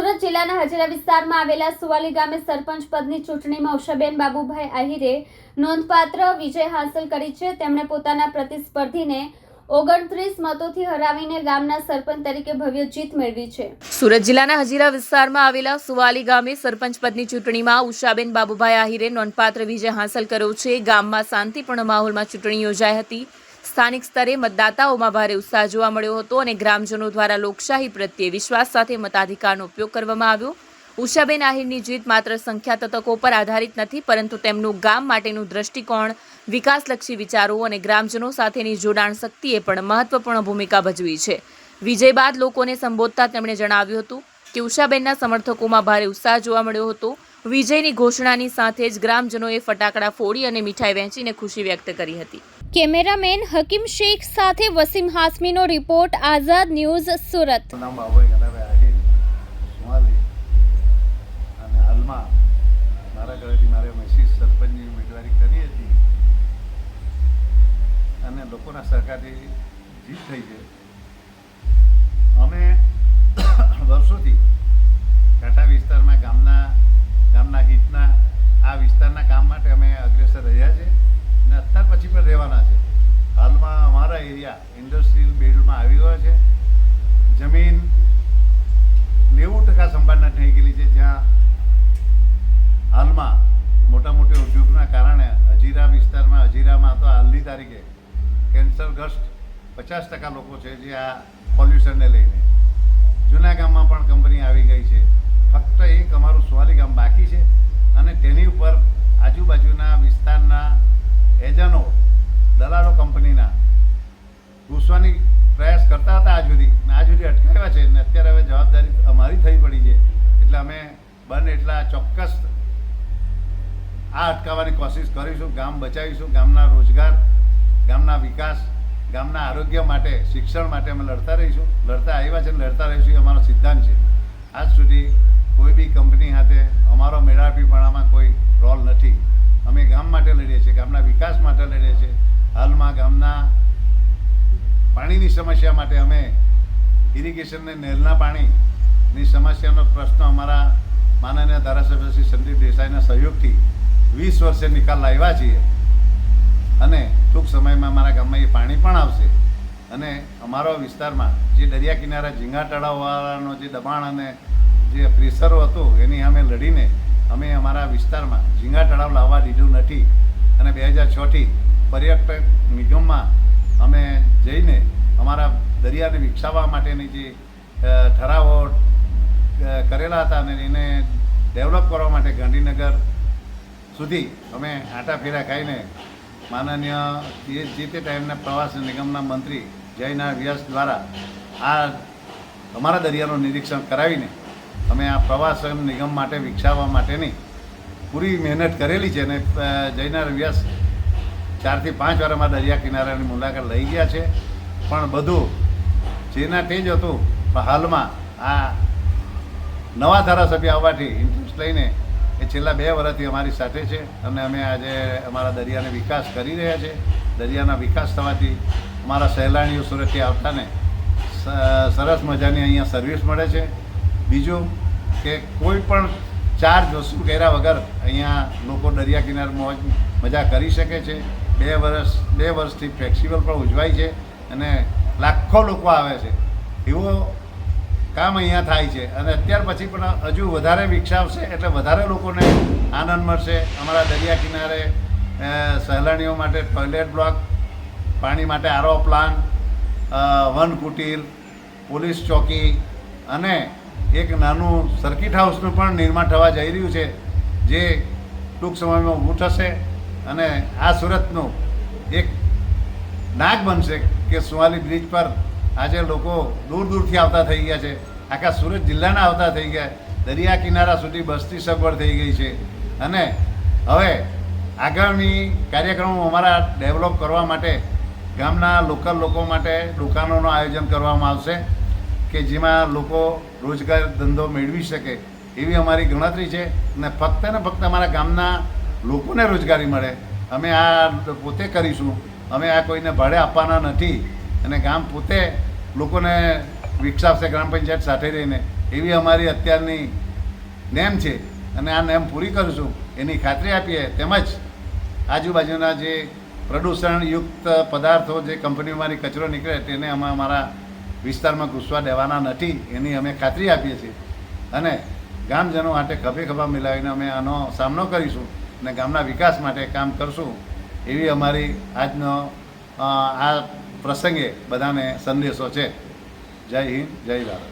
સુરત જિલ્લાના હજીરા વિસ્તારમાં આવેલા સુવાલી ગામે સરપંચ પદની ચૂંટણીમાં ઉષાબેન બાબુભાઈ આહિરે નોંધપાત્ર વિજય હાંસલ કરી છે. તેમણે પોતાના પ્રતિસ્પર્ધીને ઓગણત્રીસ મતોથી હરાવીને ગામના સરપંચ તરીકે ભવ્ય જીત મેળવી છે. સુરત જિલ્લાના હજીરા વિસ્તારમાં આવેલા સુવાલી ગામે સરપંચ પદની ચૂંટણીમાં ઉષાબેન બાબુભાઈ આહિરે નોંધપાત્ર વિજય હાંસલ કર્યો છે. ગામમાં શાંતિપૂર્ણ માહોલમાં ચૂંટણી યોજાઈ હતી. સ્થાનિક સ્તરે મતદાતાઓમાં ભારે ઉત્સાહ જોવા મળ્યો હતો અને ગ્રામજનો દ્વારા લોકશાહી પ્રત્યે વિશ્વાસ સાથે મતાધિકારનો ઉપયોગ કરવામાં આવ્યો. ઉષાબેન આહિરની જીત માત્ર સંખ્યા તતકો પર આધારિત નથી, પરંતુ તેમનું ગામ માટેનું દ્રષ્ટિકોણ, વિકાસલક્ષી વિચારો અને ગ્રામજનો સાથેની જોડાણ શક્તિએ પણ મહત્વપૂર્ણ ભૂમિકા ભજવી છે. વિજય બાદ લોકોને સંબોધતા તેમણે જણાવ્યું હતું કે ઉષાબેનના સમર્થકોમાં ભારે ઉત્સાહ જોવા મળ્યો હતો. વિજયની ઘોષણાની સાથે જ ગ્રામજનોએ ફટાકડા ફોડી અને મીઠાઈ વહેંચીને ખુશી વ્યક્ત કરી હતી. કેમેરામેન હકીમ શેખ સાથે વસીમ હાસમીનો રિપોર્ટ, આઝાદ ન્યૂઝ, સુરત. અને હાલમાં મારા ઘરેથી મારે મસીસ સરપંચની ઉમેદવારી કરી હતી. અને લોકોના સહકારથી જીત થઈ છે. રહેવાના છે. હાલમાં અમારા એરિયા ઇન્ડસ્ટ્રીયલ બેલ્ટમાં આવી ગયો છે. જમીન નેવું ટકા સંભાળના થઈ ગયેલી છે. જ્યાં હાલમાં મોટા મોટા ઉદ્યોગના કારણે હજીરા વિસ્તારમાં હજીરામાં તો હાલની તારીખે કેન્સરગ્રસ્ત પચાસ ટકા લોકો છે જે આ પોલ્યુશનને લઈને. જૂના ગામમાં પણ કંપની આવી ગઈ છે. ફક્ત એક અમારું સુવાલી ગામ બાકી છે અને તેની ઉપર આજુબાજુના વિસ્તારના કંપનીના ઘૂસવાની પ્રયાસ કરતા હતા આજ સુધી. અને આજ સુધી અટકાવ્યા છે. ને અત્યારે હવે જવાબદારી અમારી થઈ પડી છે. એટલે અમે બને એટલા ચોક્કસ આ અટકાવવાની કોશિશ કરીશું. ગામ બચાવીશું. ગામના રોજગાર, ગામના વિકાસ, ગામના આરોગ્ય માટે, શિક્ષણ માટે અમે લડતા રહીશું. લડતા આવ્યા છે લડતા રહીશું એ અમારો સિદ્ધાંત છે. આજ સુધી કોઈ બી કંપની સાથે અમારો મેળાપીપણામાં કોઈ રોલ નથી. અમે ગામ માટે લડીએ છીએ, ગામના વિકાસ માટે લડીએ છીએ. હાલમાં ગામના પાણીની સમસ્યા માટે અમે ઇરિગેશનને નહેરના પાણીની સમસ્યાનો પ્રશ્ન અમારા માનનીય ધારાસભ્ય શ્રી સંદીપ દેસાઈના સહયોગથી વીસ વર્ષે નિકાલ લાવ્યા છીએ. અને ટૂંક સમયમાં અમારા ગામમાં એ પાણી પણ આવશે. અને અમારા વિસ્તારમાં જે દરિયા કિનારા ઝીંગા તળાવવાળાનો જે દબાણ અને જે પ્રેશરો હતું, એની અમે લડીને અમે અમારા વિસ્તારમાં ઝીંગા તળાવ લાવવા દીધું નથી. અને બે હજાર છથી પર્યટક નિગમમાં અમે દરિયાને વિકસાવવા માટેની જે ઠરાવો કરેલા હતા અને એને ડેવલપ કરવા માટે ગાંધીનગર સુધી અમે આટા ફેરા ખાઈને માનનીય જે તે ટાઈમના પ્રવાસ નિગમના મંત્રી જયના વ્યાસ દ્વારા આ અમારા દરિયાનું નિરીક્ષણ કરાવીને અમે આ પ્રવાસન નિગમ માટે વિકસાવવા માટેની પૂરી મહેનત કરેલી છે અને જયનાર જયના વ્યાસ ચારથી પાંચ વાર અમારા દરિયા કિનારાની મુલાકાત લઈ ગયા છે. પણ બધું જેના જ હતું, પણ હાલમાં આ નવા ધારાસભ્ય આવવાથી ઇન્ટરેસ્ટ લઈને એ છેલ્લા બે વર્ષથી અમારી સાથે છે. અને અમે આજે અમારા દરિયાને વિકાસ કરી રહ્યા છે. દરિયાના વિકાસ થવાથી અમારા સહેલાણીઓ સુરતથી આવતાને સરસ મજાની અહીંયા સર્વિસ મળે છે. બીજું કે કોઈ પણ ચાર્જ વસ્તુ કર્યા વગર અહીંયા લોકો દરિયા કિનારે મોજ, મજા કરી શકે છે. બે વર્ષ બે વર્ષથી ફેસ્ટિવલ પણ ઉજવાય છે. અને લાખો લોકો આવે છે. એવો કામ અહીંયા થાય છે. અને અત્યાર પછી પણ હજુ વધારે વિકસાવશે એટલે વધારે લોકોને આનંદ મળશે. અમારા દરિયા કિનારે સહેલાણીઓ માટે ટોયલેટ બ્લોક પાણી માટે આરો પ્લાન વન કુટીર પોલીસ ચોકી અને એક નાનું સર્કિટ હાઉસનું પણ નિર્માણ થવા જઈ રહ્યું છે, જે ટૂંક સમયમાં ઊભું થશે અને આ સુરતનું એક નાગ બનશે. કે સુવાલી બ્રિજ પર આજે લોકો દૂર દૂરથી આવતા થઈ ગયા છે. આખા સુરત જિલ્લાના આવતા થઈ ગયા. દરિયા કિનારા સુધી બસ્તી સગવડ થઈ ગઈ છે. અને હવે આગામી કાર્યક્રમો અમારા ડેવલપ કરવા માટે ગામના લોકલ લોકો માટે દુકાનોનું આયોજન કરવામાં આવશે કે જેમાં લોકો રોજગાર ધંધો મેળવી શકે એવી અમારી ગણતરી છે. અને ફક્ત ને ફક્ત અમારા ગામના લોકોને રોજગારી મળે. અમે આ પોતે કરીશું. અમે આ કોઈને ભાડે આપવાના નથી અને ગામ પોતે લોકોને વિકસાવશે ગ્રામ પંચાયત સાથે રહીને, એવી અમારી અત્યારની નેમ છે અને આ નેમ પૂરી કરીશું. એની ખાતરી આપીએ. તેમજ આજુબાજુના જે પ્રદૂષણયુક્ત પદાર્થો જે કંપનીમાંથી કચરો નીકળે તેને અમે અમારા વિસ્તારમાં ઘૂસવા દેવાના નથી. એની અમે ખાતરી આપીએ છીએ. અને ગામજનો માટે ખભે ખભા મિલાવીને અમે આનો સામનો કરીશું અને ગામના વિકાસ માટે કામ કરશું. એવી અમારી આજનો આ પ્રસંગે બધાને સંદેશો છે. જય હિન્દ જય ભારત.